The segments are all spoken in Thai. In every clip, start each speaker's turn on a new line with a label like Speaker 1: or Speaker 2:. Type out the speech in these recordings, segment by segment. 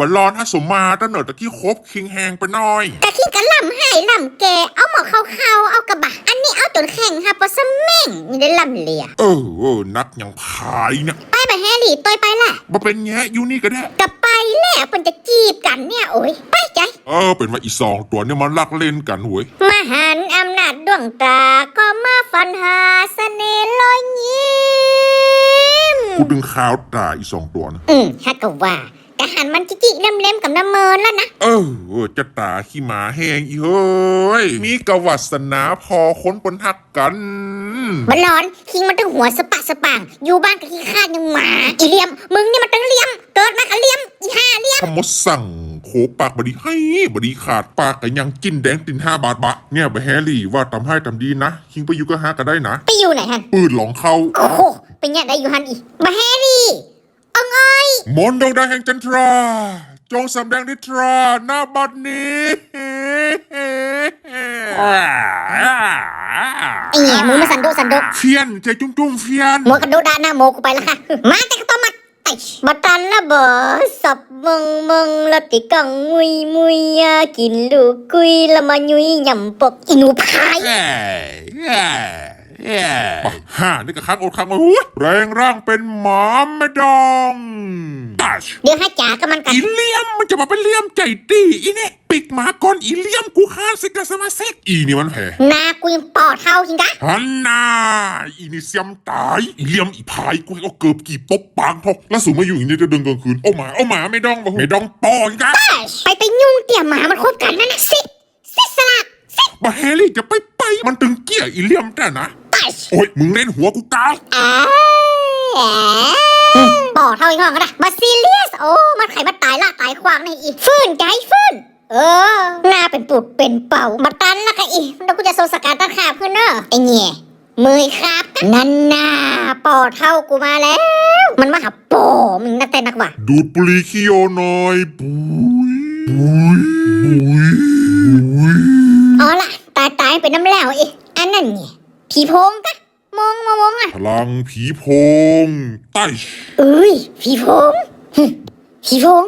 Speaker 1: บัลลอนถ้าสมมาตั้งเนิดตะกี้ครบคิงแหงไปหน่อย
Speaker 2: กะขี้กะลำให้ลำแก เอาหมอเขาเขาๆเอากระบะ อันนี้เอาจนแข่งฮะปะสะแม่งนี่ได้ลำเลีย
Speaker 1: เออเออนักอย่างพายเนี่ย
Speaker 2: ไปไปแฮร์รี่ต่อยไปล่ะ
Speaker 1: มาเป็นแง่อยู่นี่ก็ได้
Speaker 2: กะไปแหละมันจะจีบกันเนี่ยโอ้ยไปใจ
Speaker 1: เออเป็นว่าอีสองตัวเนี่ยมันลักเล่นกันหวย
Speaker 2: มหันต์อำนาจดวงตาก็มาฟันหาเสน่ห์ลอยยิ้ม
Speaker 1: พูดถึงข่าวตาอีสองตัวนะ
Speaker 2: อืมฮักกะว่ากะ หันมันจิจิเล่มเล่มๆกับน้ำเมินแล้วนะ
Speaker 1: เออเออจะตาขี้หมาแหงอีเฮ้ย มีกวัสนาพอค้นปนหักกัน
Speaker 2: มันร้อนคิงมันต้องหัวสะปะสะปางอยู่บ้านกับขี้ข้าดยังหมาอีเลียม มึงนี่มันต้องเลียม เกิดมากับเลียมอีห้าเลียม
Speaker 1: ทำมดสั่งโขปากบดีให้บดีขาดปากกันยังกินแดงตินห้าบาทบะเนี่ยไปแฮร์รี่ว่าทำให้ทำดีนะคิงไปอยู่ก็หากันได้นะ
Speaker 2: ไปอยู่ไหนฮัน
Speaker 1: ปืนหลองเข้า
Speaker 2: โอ้โหเป็นยังไงอยู่ฮันอีกมาแฮร์รี่เอาไง
Speaker 1: มนต์ดวงดาวแห่งจันทรา จงสำแดงนิทราหน้าบัดนี้
Speaker 2: ไอ้แง่มึงมาสันโดสันโด
Speaker 1: เฟียนใจจุ้มจุ้มๆเฟียน
Speaker 2: หมวกกระโดดด้านหน้าโมกูไปแล้วค่ะมาแต่ก็ต้องมาไต่มาตันละบ่สับมึงมึงละติกังมุยมุยยากินลูกกุยละมายุยยำปกอีหนูพาย
Speaker 1: ปะฮ่านี่ก็ค้างอดค้างมาอุ๊ยแรงร่างเป็นหมาไม่ดองตัช
Speaker 2: เดี๋ยวให้จ๋ากับมันกัน
Speaker 1: อีเลี่ยมมันจะมาเป็นเลี่ยมใจตีอีเนี่ยปิกหมาก่อนอีเลี่ยมกูฆ่าสิกาสมาเซกอีนี่มันแผล
Speaker 2: หนากูยังปอดเท่าจริงกะ
Speaker 1: ฮันนาอีนี่เสียมตายอีเลี่ยมอีพายกูให้เอาเกือบกี่ตบปากทอกแล้วสูงมาอยู่อีนี่จะเดินกลางคืนเอาหมาเอาหมาไม่ดองไม่ดองปออีกนะ
Speaker 2: ไปไปยุ่งเตี่ยหมามันคบกันนั่นนะสิสิสลักสิ
Speaker 1: บาแฮร์รี่จะไปไปมันตึงเกี้ยอีเลี่ยมแต่นะ
Speaker 2: ตั ช
Speaker 1: โอ้ยมึงเล่นหัวกูกาว
Speaker 2: อ้าปอดเท่าอีกห้องก็ได้มาซีเรียส โอ้ มันไขมันตายละตายควางในอีฟื้นใจฟื้นเออ หน้าเป็นปุดเป็นเป่า มาตันละกะอีแล้วกูจะโซสกัดตั้งขาเพื่อนเนอะไอ้เงี้ยมือครับนั่นน่าปอดเท่ากูมาแล้ว มันมาหาปอมึงนักแต่นักว่ะ
Speaker 1: ดูดปุรีขี้โยหน่อยบุยบุยบุยบุย
Speaker 2: อ๋อล่ะ ตายตายเป็นน้ำแล้วอีอันนั้นไง ผีโพงกะมองมามองอะ
Speaker 1: พลังผีโพงไต้
Speaker 2: เอ้ยผีโพงหึผีโพง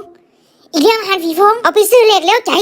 Speaker 2: อีกเรื่องหันผีโพงเอาไปซื้อเลขแล้วใจ